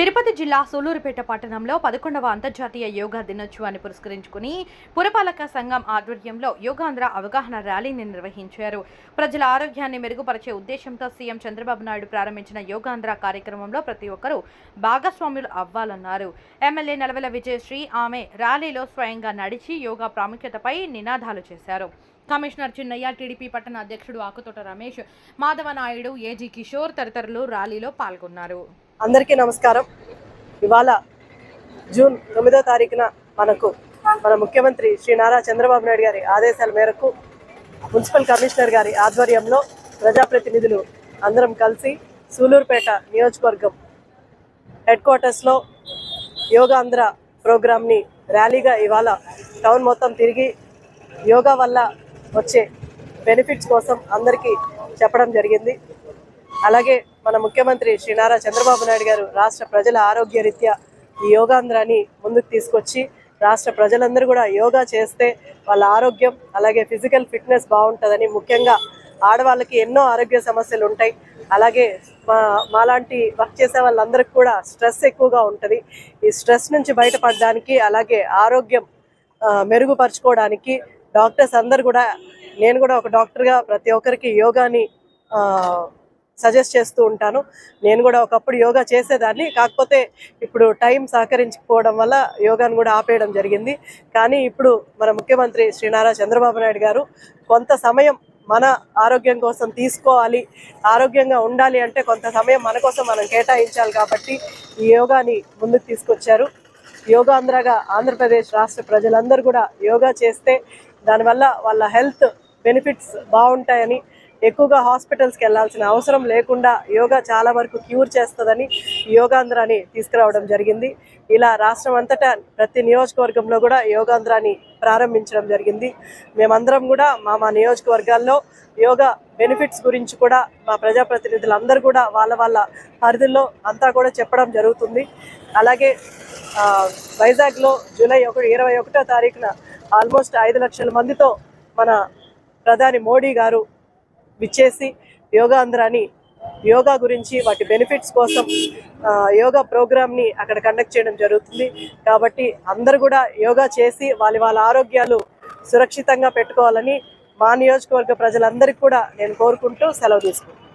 తిరుపతి జిల్లా సూలూరుపేట పట్టణంలో పదకొండవ అంతర్జాతీయ యోగా దినోత్సవాన్ని పురస్కరించుకుని పురపాలక సంఘం ఆధ్వర్యంలో యోగాంధ్ర అవగాహన ర్యాలీని నిర్వహించారు. ప్రజల ఆరోగ్యాన్ని మెరుగుపరిచే ఉద్దేశంతో సీఎం చంద్రబాబు నాయుడు ప్రారంభించిన యోగాంధ్ర కార్యక్రమంలో ప్రతి ఒక్కరూ భాగస్వాములు అవ్వాలన్నారు. ఎమ్మెల్యే నలవెల విజయశ్రీ ఆమె ర్యాలీలో స్వయంగా నడిచి యోగా ప్రాముఖ్యతపై నినాదాలు చేశారు. కమిషనర్ చిన్నయ్య టీడీపీ పట్టణ అధ్యక్షుడు ఆకుతోట రమేష్ మాధవ నాయుడు ఏజీ కిషోర్ తదితరులు ర్యాలీలో పాల్గొన్నారు. అందరికీ నమస్కారం. ఇవాళ జూన్ తొమ్మిదో తారీఖున మనకు మన ముఖ్యమంత్రి శ్రీ నారా చంద్రబాబు నాయుడు గారి ఆదేశాల మేరకు మున్సిపల్ కమిషనర్ గారి ఆధ్వర్యంలో ప్రజాప్రతినిధులు అందరం కలిసి సూలూరుపేట నియోజకవర్గం హెడ్ క్వార్టర్స్లో యోగాంధ్ర ప్రోగ్రామ్ని ర్యాలీగా ఇవాళ టౌన్ మొత్తం తిరిగి యోగా వల్ల వచ్చే బెనిఫిట్స్ కోసం అందరికీ చెప్పడం జరిగింది. అలాగే మన ముఖ్యమంత్రి శ్రీ నారా చంద్రబాబు నాయుడు గారు రాష్ట్ర ప్రజల ఆరోగ్య రీత్యా ఈ యోగాంధ్రాన్ని ముందుకు తీసుకొచ్చి రాష్ట్ర ప్రజలందరూ కూడా యోగా చేస్తే వాళ్ళ ఆరోగ్యం అలాగే ఫిజికల్ ఫిట్నెస్ బాగుంటుందని ముఖ్యంగా ఆడవాళ్ళకి ఎన్నో ఆరోగ్య సమస్యలు ఉంటాయి. అలాగే మా మాలాంటి వర్క్ చేసే వాళ్ళందరికీ కూడా స్ట్రెస్ ఎక్కువగా ఉంటుంది. ఈ స్ట్రెస్ నుంచి బయటపడడానికి అలాగే ఆరోగ్యం మెరుగుపరచుకోవడానికి మెరుగుపరుచుకోవడానికి డాక్టర్స్ అందరు కూడా నేను కూడా ఒక డాక్టర్గా ప్రతి ఒక్కరికి యోగాని సజెస్ట్ చేస్తూ ఉంటాను. నేను కూడా ఒకప్పుడు యోగా చేసేదాన్ని. కాకపోతే ఇప్పుడు టైం సహకరించకపోవడం వల్ల యోగాను కూడా ఆపేయడం జరిగింది. కానీ ఇప్పుడు మన ముఖ్యమంత్రి శ్రీ నారా చంద్రబాబు నాయుడు గారు కొంత సమయం మన ఆరోగ్యం కోసం తీసుకోవాలి ఆరోగ్యంగా ఉండాలి అంటే కొంత సమయం మన కోసం మనం కేటాయించాలి కాబట్టి ఈ యోగాని ముందుకు తీసుకొచ్చారు. యోగాంధ్రగా ఆంధ్రప్రదేశ్ రాష్ట్ర ప్రజలందరూ కూడా యోగా చేస్తే దానివల్ల వాళ్ళ హెల్త్ బెనిఫిట్స్ బాగుంటాయని ఎక్కువగా హాస్పిటల్స్కి వెళ్ళాల్సిన అవసరం లేకుండా యోగా చాలా వరకు క్యూర్ చేస్తుందని యోగాంధ్రాన్ని యోగాంధ్రాని తీసుకురావడం జరిగింది. ఇలా రాష్ట్రం అంతటా ప్రతి నియోజకవర్గంలో కూడా యోగాంధ్రాని ప్రారంభించడం జరిగింది. మేమందరం కూడా మా మా నియోజకవర్గాల్లో యోగా బెనిఫిట్స్ గురించి కూడా మా ప్రజాప్రతినిధులందరూ కూడా వాళ్ళ వాళ్ళ పరిధుల్లో అంతా కూడా చెప్పడం జరుగుతుంది. అలాగే వైజాగ్లో జూలై ఒకటి ఇరవై ఒకటో తారీఖున ఆల్మోస్ట్ ఐదు లక్షల మందితో మన ప్రధాని మోడీ గారు విచ్చేసి యోగాంధ్రాని యోగా గురించి వాటి బెనిఫిట్స్ కోసం యోగా ప్రోగ్రామ్ని అక్కడ కండక్ట్ చేయడం జరుగుతుంది. కాబట్టి అందరు కూడా యోగా చేసి వాళ్ళ వాళ్ళ ఆరోగ్యాలు సురక్షితంగా పెట్టుకోవాలని మా నియోజకవర్గ ప్రజలందరికీ కూడా నేను కోరుకుంటూ సెలవు తీసుకుంటాను